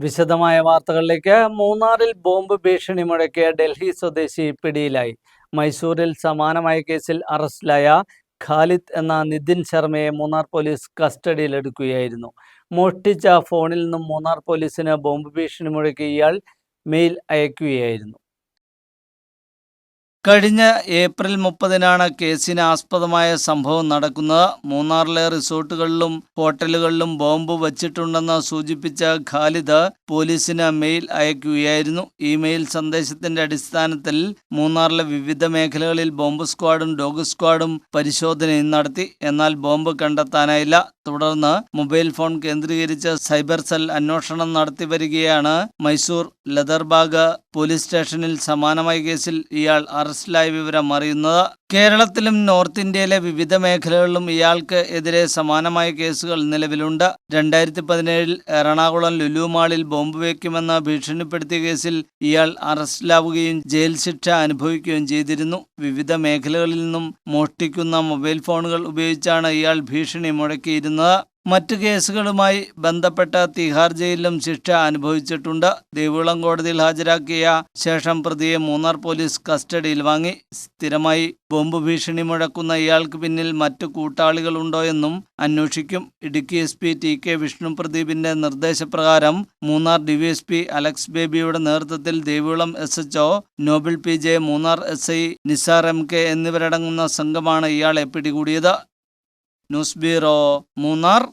വിശദമായ വാർത്തകളിലേക്ക്. മൂന്നാറിൽ ബോംബ് ഭീഷണി മുഴക്കിയ ഡൽഹി സ്വദേശി പിടിയിലായി. മൈസൂരിൽ സമാനമായ കേസിൽ അറസ്റ്റിലായ ഖാലിദ് എന്ന നിതിൻ ശർമ്മയെ മൂന്നാർ പോലീസ് കസ്റ്റഡിയിലെടുക്കുകയായിരുന്നു. മോഷ്ടിച്ച ഫോണിൽ നിന്നും മൂന്നാർ പോലീസിന് ബോംബ് ഭീഷണി മുഴക്കി ഇയാൾ മെയിൽ അയക്കുകയായിരുന്നു. കഴിഞ്ഞ ഏപ്രിൽ മുപ്പതിനാണ് കേസിന് ആസ്പദമായ സംഭവം നടക്കുന്നത്. മൂന്നാറിലെ റിസോർട്ടുകളിലും ഹോട്ടലുകളിലും ബോംബ് വച്ചിട്ടുണ്ടെന്ന് സൂചിപ്പിച്ച ഖാലിദ് പോലീസിന് മെയിൽ അയക്കുകയായിരുന്നു. ഇമെയിൽ സന്ദേശത്തിന്റെ അടിസ്ഥാനത്തിൽ മൂന്നാറിലെ വിവിധ മേഖലകളിൽ ബോംബ് സ്ക്വാഡും ഡോഗ് സ്ക്വാഡും പരിശോധനയും നടത്തി. എന്നാൽ ബോംബ് കണ്ടെത്താനായില്ല. തുടർന്ന് മൊബൈൽ ഫോൺ കേന്ദ്രീകരിച്ച് സൈബർ സെൽ അന്വേഷണം നടത്തി വരികയാണ് മൈസൂർ ലതർബാഗ് പോലീസ് സ്റ്റേഷനിൽ സമാനമായ കേസിൽ ഇയാൾ അറസ്റ്റിലായ വിവരം അറിയുന്നത്. കേരളത്തിലും നോർത്ത് ഇന്ത്യയിലെ വിവിധ മേഖലകളിലും ഇയാൾക്ക് എതിരെ സമാനമായ കേസുകൾ നിലവിലുണ്ട്. രണ്ടായിരത്തി പതിനേഴിൽ എറണാകുളം ലുലു മാളിൽ ബോംബ് വയ്ക്കുമെന്ന് ഭീഷണിപ്പെടുത്തിയ കേസിൽ ഇയാൾ അറസ്റ്റിലാവുകയും ജയിൽ ശിക്ഷ അനുഭവിക്കുകയും ചെയ്തിരുന്നു. വിവിധ മേഖലകളിൽ നിന്നും മോഷ്ടിക്കുന്ന മൊബൈൽ ഫോണുകൾ ഉപയോഗിച്ചാണ് ഇയാൾ ഭീഷണി മുഴക്കിയിരുന്നത്. മറ്റു കേസുകളുമായി ബന്ധപ്പെട്ട തിഹാർ ജയിലിലും ശിക്ഷ അനുഭവിച്ചിട്ടുണ്ട്. ദേവികുളം കോടതിയിൽ ഹാജരാക്കിയ ശേഷം പ്രതിയെ മൂന്നാർ പോലീസ് കസ്റ്റഡിയിൽ വാങ്ങി. സ്ഥിരമായി ബോംബ് ഭീഷണി മുഴക്കുന്ന ഇയാൾക്ക് പിന്നിൽ മറ്റു കൂട്ടാളികളുണ്ടോ എന്നും അന്വേഷിക്കും. Idukki S P T K Vishnu പ്രദീപിന്റെ നിർദ്ദേശപ്രകാരം മൂന്നാർ ഡിവിഎസ്പി അലക്സ് ബേബിയുടെ നേതൃത്വത്തിൽ Devikulam S H Noble P J Munnar S I Nisar M K എന്നിവരടങ്ങുന്ന സംഘമാണ് ഇയാളെ പിടികൂടിയത്. nusbiro munar